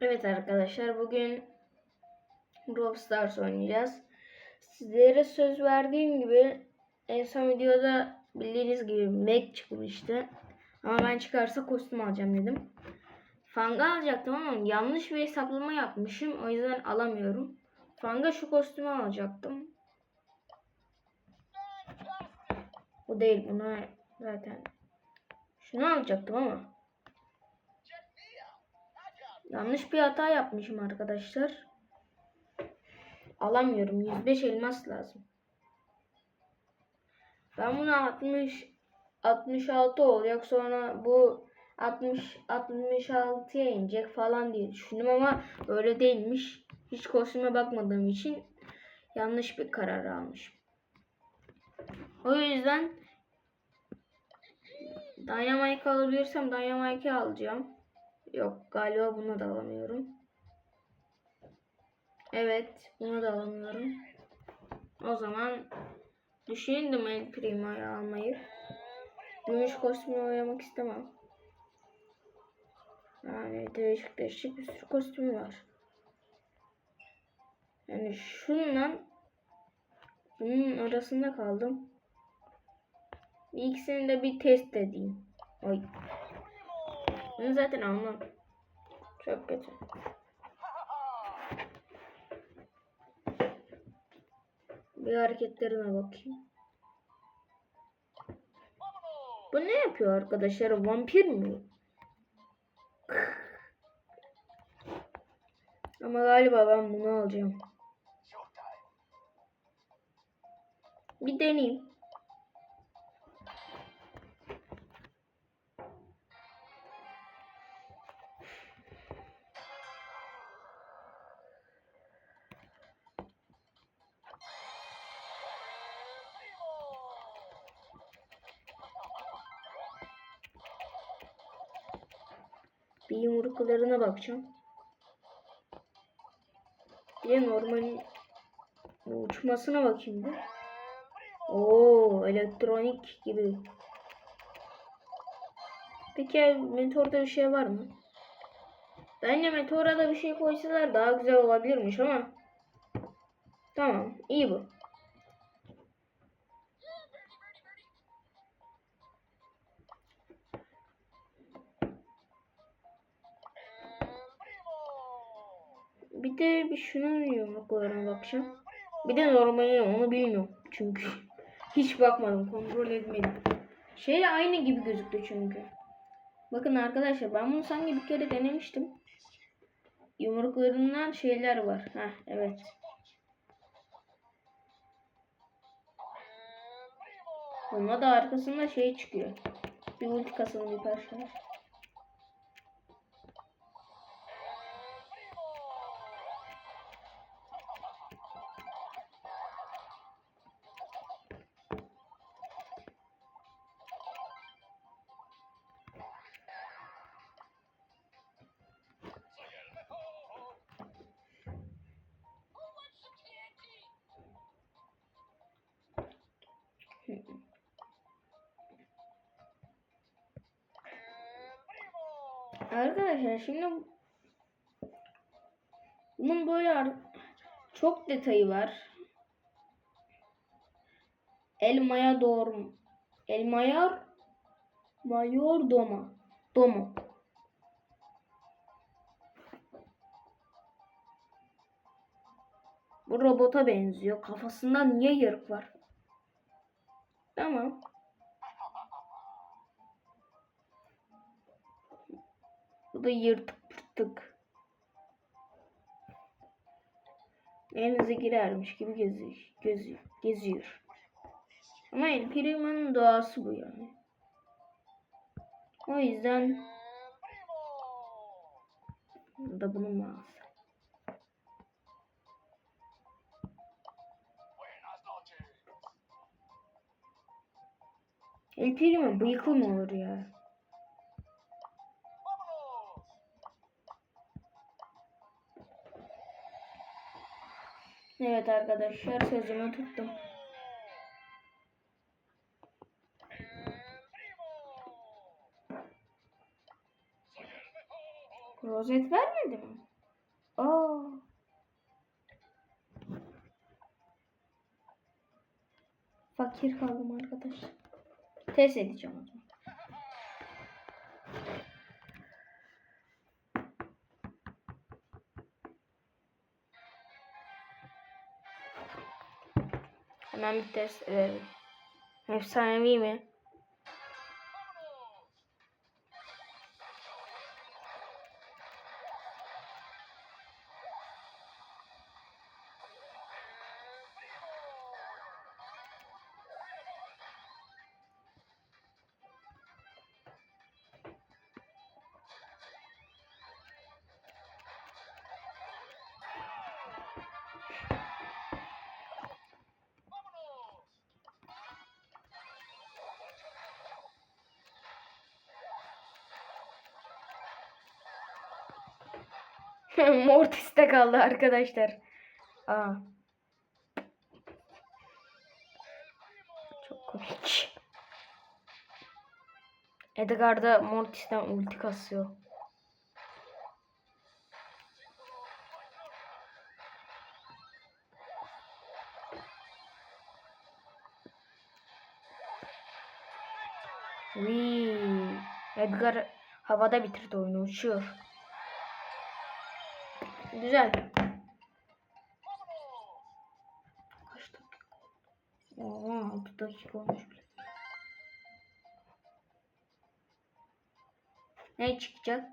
Evet arkadaşlar bugün Brawl Stars oynayacağız. Sizlere söz verdiğim gibi en son videoda bildiğiniz gibi Mac çıkmıştı. Ama ben çıkarsa kostüm alacağım dedim. Fanga alacaktım ama yanlış bir hesaplama yapmışım. O yüzden alamıyorum. Fanga şu kostümü alacaktım. Bu değil bunu zaten. Şunu alacaktım ama. Yanlış bir hata yapmışım arkadaşlar. Alamıyorum. 105 elmas lazım. Ben bunu 60 66 olacak sonra bu 60 66'ya inecek falan diye düşündüm ama öyle değilmiş. Hiç kostüme bakmadığım için yanlış bir karar almışım. O yüzden Dynamite alabilirsem Dynamite alacağım. Yok galiba bunu da alamıyorum. Evet bunu da alamıyorum. O zaman düşündüm El Primo'yu almayı. Gümüş kostümü oynamak istemem. Yani değişik değişik bir sürü kostüm var. Yani şunla bunun arasında kaldım. İkisini de bir test edeyim. Oy. Bunu zaten almam. Çok kötü. Bir hareketlerine bakayım. Bu ne yapıyor arkadaşlar? Vampir mi? Ama galiba ben bunu alacağım. Bir deneyeyim. Bir yumruklarına bakacağım. Bir de normal uçmasına bakayım bir. Oo, elektronik gibi. Peki meteorda bir şey var mı? Bence meteora da bir şey koysalar daha güzel olabilirmiş ama. Tamam, iyi bu. Bir de bir şunun yumruklarına bakacağım. Bir de normali onu bilmiyorum çünkü. Hiç bakmadım, kontrol etmedim. Şeyle aynı gibi gözüktü çünkü. Bakın arkadaşlar ben bunu sanki bir kere denemiştim. Yumruklarından şeyler var. Heh evet. Bunda da arkasında şey çıkıyor. Bir ulti kasalı bir parça. Arkadaşlar şimdi bunun böyle çok detayı var. Elmaya doğru Elmayar Mayor Doma Domo Bu robota benziyor. Kafasında niye yarık var? Tamam. Bu da yırtık pırtık. Denize girermiş gibi geziyor. geziyor, geziyor. Ama El Primo'nun doğası bu yani. O yüzden da bunu mu alsam? El Primo bıyıklı mı olur ya? Evet arkadaşlar sözümü tuttum. Rozet vermedi mi? Aa. Fakir kaldım arkadaş. Test edeceğim Hemen bir test edelim. Efsanevi mi? Mortis'te kaldı arkadaşlar. Aa. Çok komik. Edgar da Mortis'ten ulti kasıyor. Wii. Edgar havada bitirdi oyunu uçuyor. Güzel. Kaç dakika? Oo, 6 dakika olmuş bile. Ne çıkacak?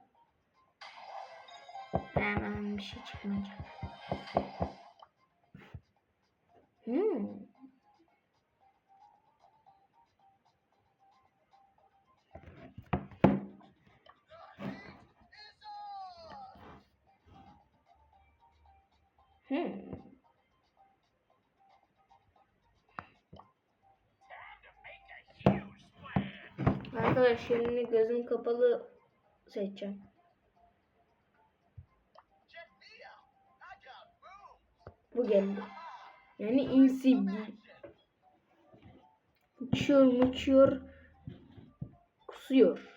Hemen bir şey çıkmayacak. Hmm. Arkadaşlar şimdi gözüm kapalı seçeceğim. Bu geldi. Yani insibi. Uçuyor uçuyor. Kusuyor.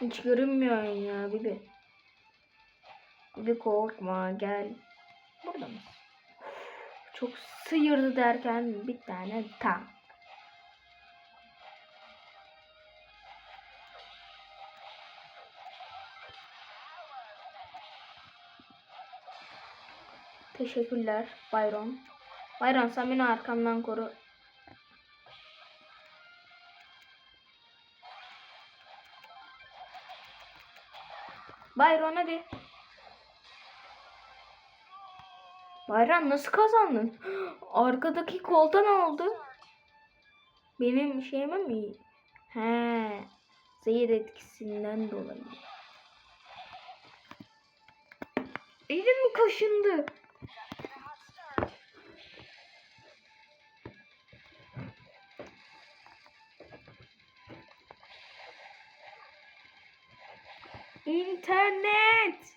Hiç görünmüyor ya Bibi. Bibi korkma gel. Burada mı? Çok sıyırdı derken bir tane tam. Teşekkürler Bayron. Bayron sen beni arkamdan koru. Bayron hadi. Bayram nasıl kazandın? Arkadaki koldan oldu. Benim şeyime mi? He. Zehir etkisinden dolayı. Elim kaşındı. İnternet.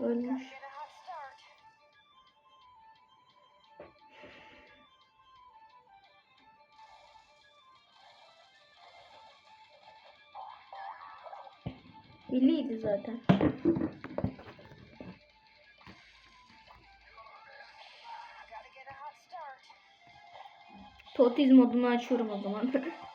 Ölmüş. Belliydi zaten. Totiz modunu açıyorum o zaman.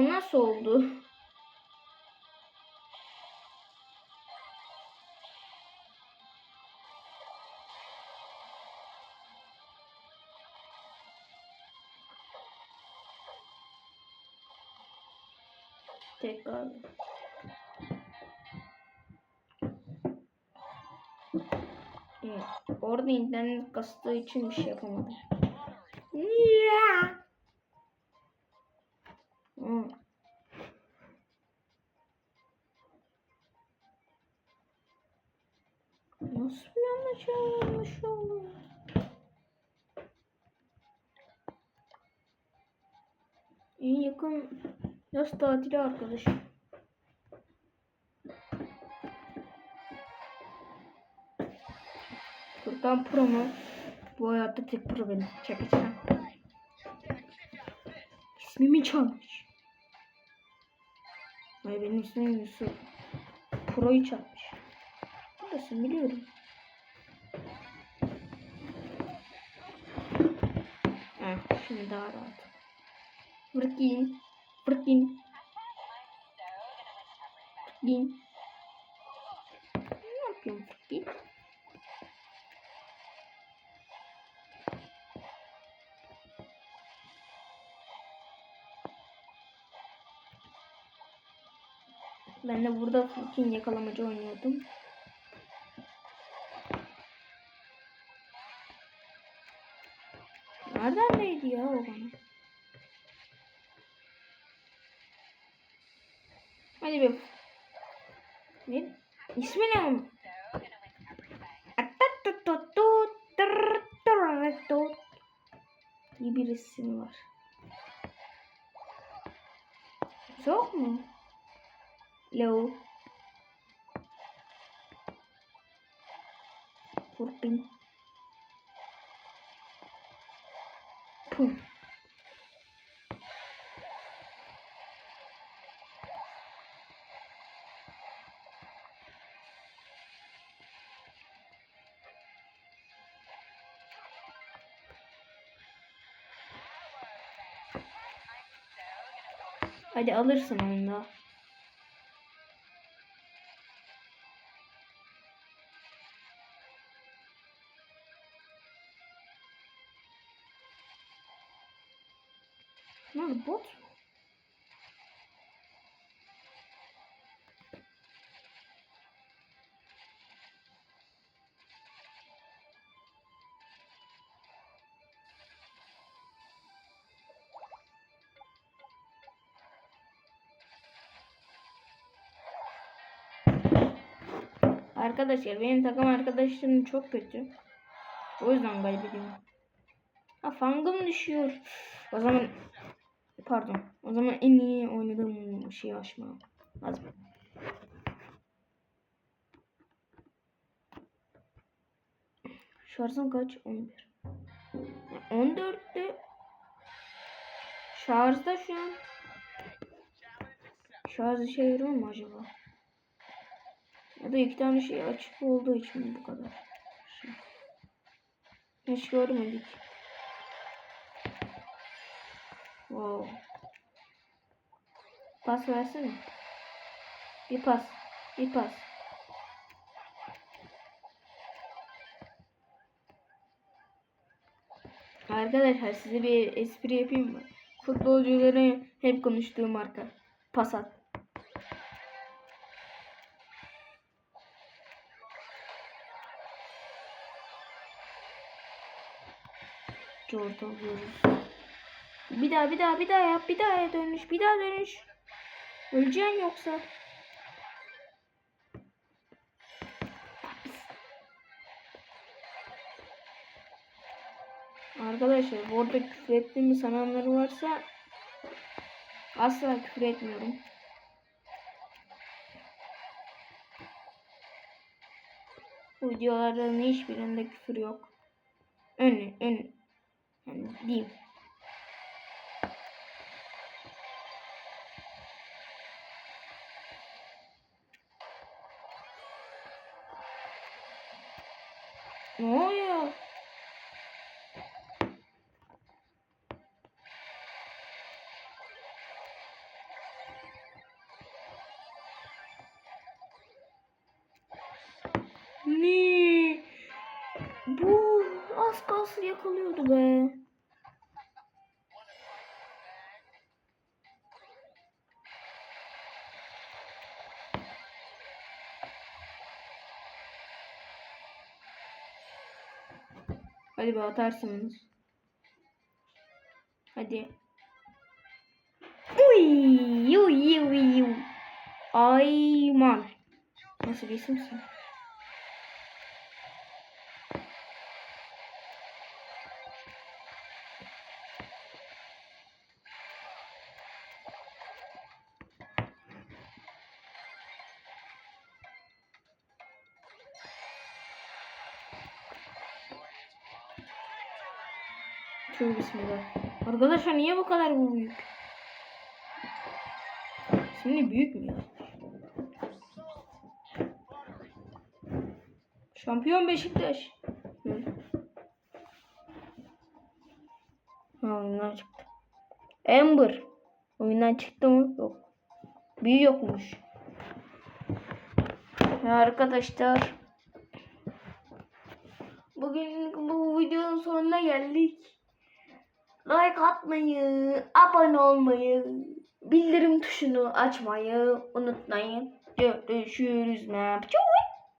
O nasıl oldu? Tekrar. Evet. Orada internet kastığı için bir şey yapamadım. Ya. Yaz tatili arkadaşım. Furkan Pro mu? Bu hayatta tek pro benim. Çakacağım. İsmimi çalmış. Ay benim ismim Yusuf. Pro'yu çalmış. Burası biliyorum. Ha, şimdi daha rahat. Fırkin. Fırkin. Fırkin. Ne yapıyorsun Fırkin? Ben de burada Furkin yakalamacı oynuyordum. Nereden neydi ya o bana? İyi bir isim var. Soğuk mu? Low. Furpin. Hadi alırsın onu da. Oldu bot? Arkadaşlar benim takım arkadaşlarım çok kötü. O yüzden kaybediyorum. Ha fangım düşüyor. O zaman pardon. O zaman en iyi oynadığım şeyi açmam lazım. Şarjım kaç? 11. 14'te şarjda şu an. Şarj işe yarıyor mu acaba? Ya da iki tane şey açık olduğu için bu kadar? Şey. Hiç görmedik. Wow. Pas versene. Bir pas. Bir pas. Arkadaşlar size bir espri yapayım mı? Futbolcuların hep konuştuğu marka. Passat. Orta alıyoruz. Bir daha bir daha bir daha yap. Bir daha dönüş. Bir daha dönüş. Öleceksin yoksa. Arkadaşlar bu arada küfür ettiğimi sananları varsa asla küfür etmiyorum. Bu videoların hiçbirinde küfür yok. Ön, ön, diyeyim. Ne oluyor? Ne? Bu az kalsın yakalıyordu be. Hadi be atarsınız. Hadi. Uy, uy, uy, uy. Ayman. Nasıl bir isimsin? Bismillah. Arkadaşlar niye bu kadar bu büyük? Şimdi büyük mü? Şampiyon Beşiktaş. Ha oyundan çıktı. Amber. Oyundan çıktı mı? Yok. Büyü yokmuş. Ya arkadaşlar. Bugün bu videonun sonuna geldik. Like atmayı, abone olmayı, bildirim tuşunu açmayı unutmayın. Görüşürüz.